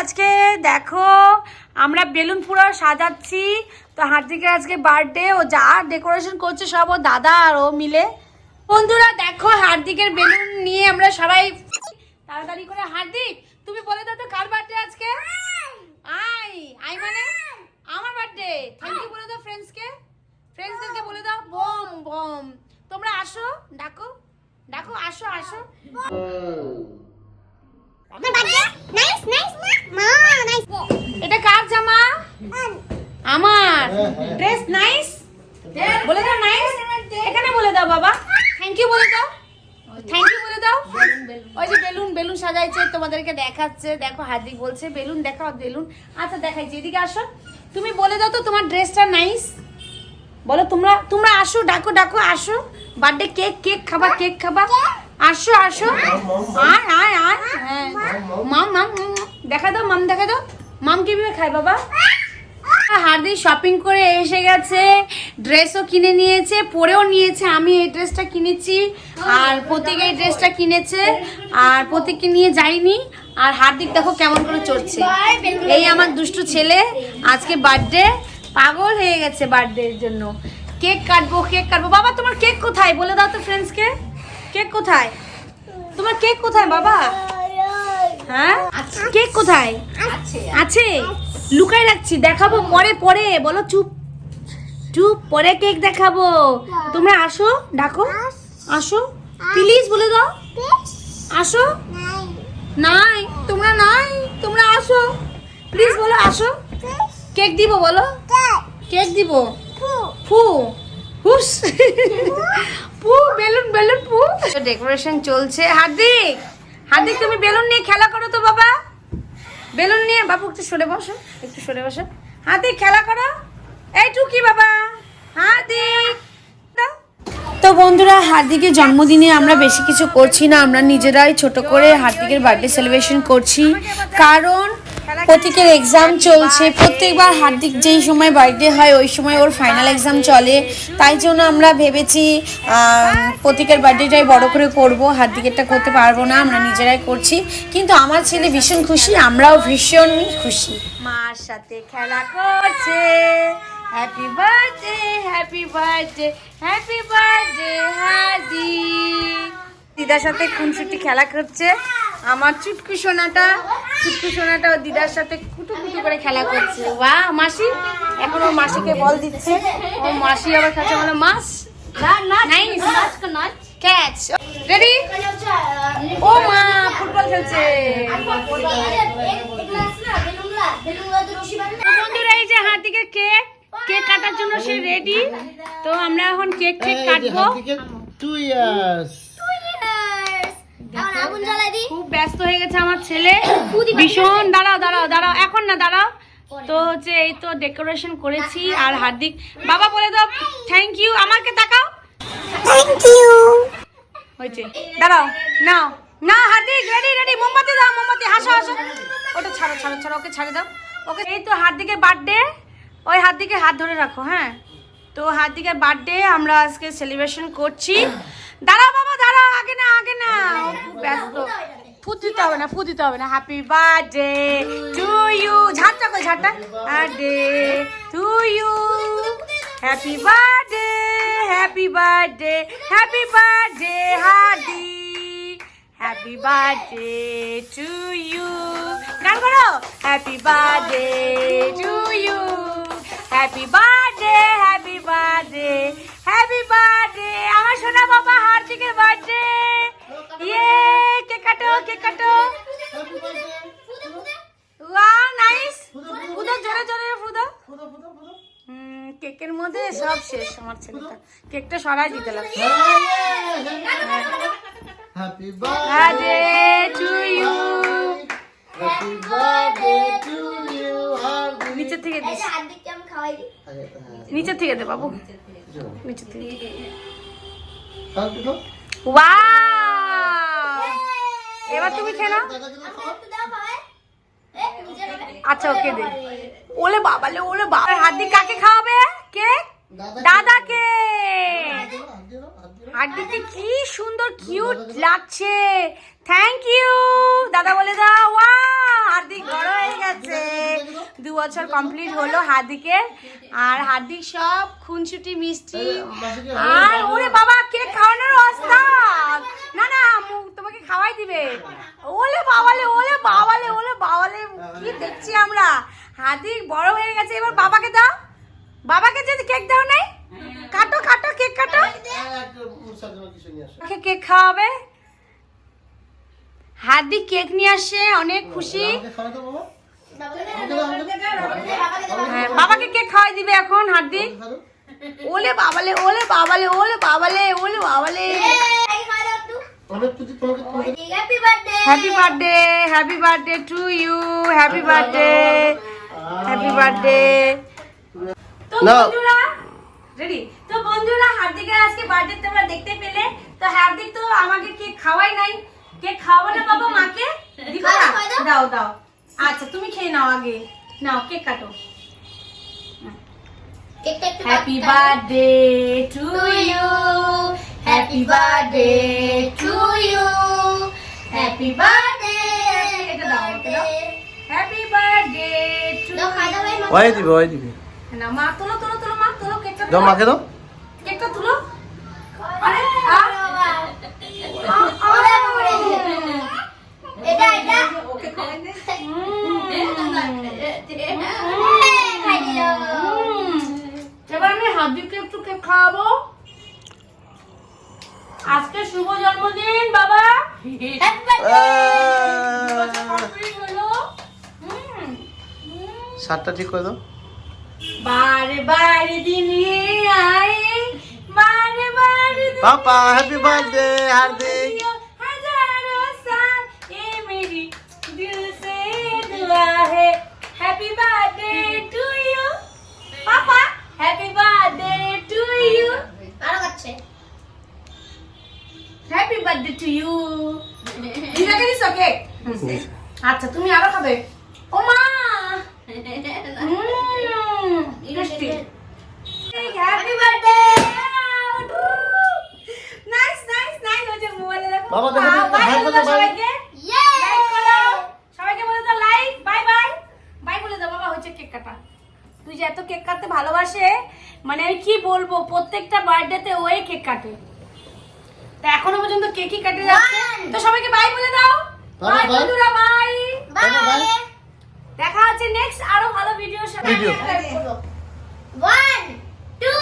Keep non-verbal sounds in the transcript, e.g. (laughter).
আজকে দেখো, আমরা বেলুন পুরো সাজাচ্ছি। তো হার্দিকের আজকে বার্থডে ও যা ডেকোরেশন করছে সব ও দাদা আর ও মিলে। বন্ধুরা, দেখো হার্দিকের বেলুন নিয়ে আমরা সবাই তাড়াতাড়ি করে। হার্দিক, তুমি বলে দাও তো কার বার্থডে আজকে? আই আই মানে? আমার বার্থডে থ্যাংক ইউ বলে দাও ফ্রেন্ডসকে ফ্রেন্ডসদেরকে বলে দাও। বম বম। তোমরা আসো, ডাকো। ডাকো, আসো আসো আমার বার্থডে নাইস নাইস মা নাইস এটা কার জামা আমার ড্রেস নাইস বলে দাও নাইস এখানে বলে দাও বাবা। থ্যাংক ইউ বলে দাও। থ্যাংক ইউ বলে দাও। ওই যে বেলুন বেলুন সাজাইছে তোমাদেরকে দেখাচ্ছে। দেখো হার্দিক বলছে বেলুন দেখাও বেলুন। আচ্ছা দেখাইছি এদিকে আসো। তুমি বলে দাও তো তোমার ড্রেসটা নাইস বলো তোমরা তোমরা আসো ডাকো ডাকো আসো। বার্থডে কেক কেক খাবা কেক খাবা। আসো আসো। আয় আয় আয়। হ্যাঁ। মাম মাম দেখা দাও মাম দেখা দাও। মাম কীভাবে খায় বাবা। হার্দি শপিং করে এসে গেছে ড্রেসও কিনে নিয়েছে পরেও নিয়েছে আমি এই ড্রেসটা কিনেছি আর প্রতীক এই ড্রেসটা কিনেছে আর প্রতীককে নিয়ে যাইনি আর হার্দিক দেখো কেমন করে চড়ছে। এই আমার দুষ্টু ছেলে আজকে বার্থডে পাগল হয়ে গেছে বার্থডে এর জন্য। কেক কাটবো কেক কাটবো। বাবা তোমার কেক কোথায়? বলে দাও তো ফ্রেন্ডসকে কেক কোথায়? তোমার কেক কোথায় বাবা? হ্যাঁ? কেক কোথায়? আছে? লুকাই রাখছি, দেখাবো পরে পরে বলো চুপ। চুপ, পরে কেক দেখাবো। তোমরা আসো, ডাকো। আসো। প্লিজ বলে দাও। আসো। নাই, তোমরা নাই, তোমরা আসো। প্লিজ বলো, আসো। কেক দিব, বলো। কেক দিব। ফু। হুস। পু বেলুন বেলুন পু ডেকোরেশন চলছে। হার্দিক হার্দিক, তুমি বেলুন নিয়ে খেলা করো তো, বাবা। বেলুন নিয়ে বাবু একটু সরে বসো, একটু সরে বসো। হাতি, খেলা করো। এই টুকি বাবা, হাতি। তো বন্ধুরা, হার্দিকের জন্মদিনে আমরা বেশি কিছু করছি না, আমরা নিজেরাই ছোট করে হার্দিকের বার্থডে সেলিব্রেশন করছি। কারণ প্রতীকের এক্সাম চলছে। প্রত্যেকবার হার্দিক যেই সময় বার্থডে হয়, ওই সময় ওর ফাইনাল এক্সাম চলে। তাই জন্য আমরা ভেবেছি প্রতীকের বার্থডেটাই বড় করে করব। হার্দিকেরটা করতে পারব না, আমরা নিজেরাই করছি। কিন্তু আমার ছেলে ভীষণ খুশি, আমরাও ভীষণ খুশি। মার সাথে খেলা করছে। Happy birthday happy birthday happy birthday Hadi দিদার সাথে খুনসুটি খেলা করছে। আমার চুটকু সোনাটা চুটকু সোনাটা ওর দিদার সাথে কুটু কুটু করে খেলা করছে। ওয়া মাসি? এখন ওর মাসিকে বল দিচ্ছে। ও মাসি আবার খাচ্ছে বলে মাস ক্যাচ রেডি ও মা ফুটবল খেলছে। বন্ধুরা এই যে হাতিকে কেক কেক কাটার জন্য সে রেডি তো আমরা এখন কেক কেক কাটবো। টু ইয়ার্স খুব ব্যস্ত হয়ে গেছে আমার ছেলে। (coughs) ভীষণ দাঁড়াও দাঁড়াও দাঁড়াও এখন না দাঁড়াও। তো হচ্ছে এই তো ডেকোরেশন করেছি আর হার্দিক বাবা বলে দাও থ্যাংক ইউ আমাকে তাকাও। থ্যাংক ইউ হয়েছে। দাঁড়াও নাও। না হার্দিক রেডি রেডি মোমবাতি দাও মোমবাতি হাসো হাসো। ওটা ছাড়ো ছাড়ো ছাড়ো ওকে ছাড়ে দাও। ওকে এই তো হার্দিকের বার্থডে ওই হার্দিকের হাত ধরে রাখো হ্যাঁ। তো হার্দিকের বার্থডে আমরা আজকে সেলিব্রেশন করছি। দাঁড়াও বাবা, দাঁড়াও, আগে না আগে না। ব্যস্ত। ফুট দিতে হবে না ফুট দিতে হবে না। হ্যাপি বার্থডে টু ইউ ঝাড়টা কই, ঝাড়টা? Birthday to you happy birthday happy birthday happy birthday Hardi happy birthday to you গান করো। Happy birthday to you happy birthday birthday happy birthday আমার সোনা বাবা হার্দিকের বার্থডে ইয়ে কেক কাটো কেক কাটো? ওয়াও নাইস ফুদো জোরে জোরে ফুদো। কেকের মধ্যে সব শেষ আমার ছেলেটা। কেকটা সরাই দিতে লাগছে happy birthday to you happy birthday to you নিচে থেকে দিস। হার্দিককে আমি খাওয়াই দিই নিচে থেকে দে বাবু। নিচে থেকে এবার তুমি খেলো? আচ্ছা ওকে দে। ওলে বাবালে ওলে বাবা। হাত দিয়ে কাকে খাওয়াবে? কে? দাদাকে। হাড্ডিতে কি সুন্দর কিউট লাগছে। থ্যাংক ইউ দাদা বলে দাও ওয়া হার্দিক বড় হয়ে বছর কমপ্লিট হলো হার্দিকের আর হার্দিক সব খুনছুটি মিষ্টি। আর ওরে বাবা কেক খাওয়ানোর ওস্তাদ না না তোমাকে খাওয়াই দিবে। ওলে বাবালে ওলে বাবালে ওলে বাবালে কি দেখছি আমরা? হার্দিক বড় হয়ে গেছে এবার বাবাকে দাও। বাবাকে যদি কেক দাও নাই কাটো কাটো কেক কাটো। আমাকে কেক খাওয়াবে। হার্দিক কেক নিয়ে আসে অনেক খুশি। হ্যাঁ বাবাকে কেক খাওয়াই দিবে এখন? হার্দিক ওলে বাবালে ওলে বাবালে ওলে বাবালে ওলে বাবালে। Happy birthday happy birthday happy birthday to you happy birthday happy birthday তো না। বন্ধুরা রেডি তো বন্ধুরা হার্দিকের আজকে বার্থডে তোমরা দেখতে পেলে। তো হার্দিক তো আমাকে কেক খাওয়াই নাই। কেক খাওয়াবো না বাবা মাকে? দিবো না? খাওয়া দাও। দাও দাও। আচ্ছা তুমি খেয়ে নাও আগে। নাও কেক কাটো। Happy birthday to you happy birthday to you happy birthday happy birthday to ওই দিবে ওই দিবে। না মা তুলো তুলো তুলো মা তুলো কেকটা দাও। মাকে দাও। এবার আমি হার্দিককে শুভ জন্মদিন বাবা। সাতটা ঠিক করে বারে বারে দিন আয় বারে বারে papa happy birthday Happy birthday to you. Papa, happy birthday to you. আরও গাচ্ছে হ্যাপি বার্থডে টু ইউ দিদাকে দিছ কেক আচ্ছা তুমি আরও খাবে। ও মা! Happy birthday nice nice nice ওই যে মোবাইলে দেখো বাবা সবাইকে বলব প্রত্যেকটা বার্থডেতে ওই কেক কাটে। তা এখনও পর্যন্ত কেকই কাটে যাচ্ছে? তো সবাইকে বাই বলে দাও। বাই বন্ধুরা বাই বাই দেখা হচ্ছে নেক্সট আরও ভালো ভিডিওর সাথে। ভিডিও 1 2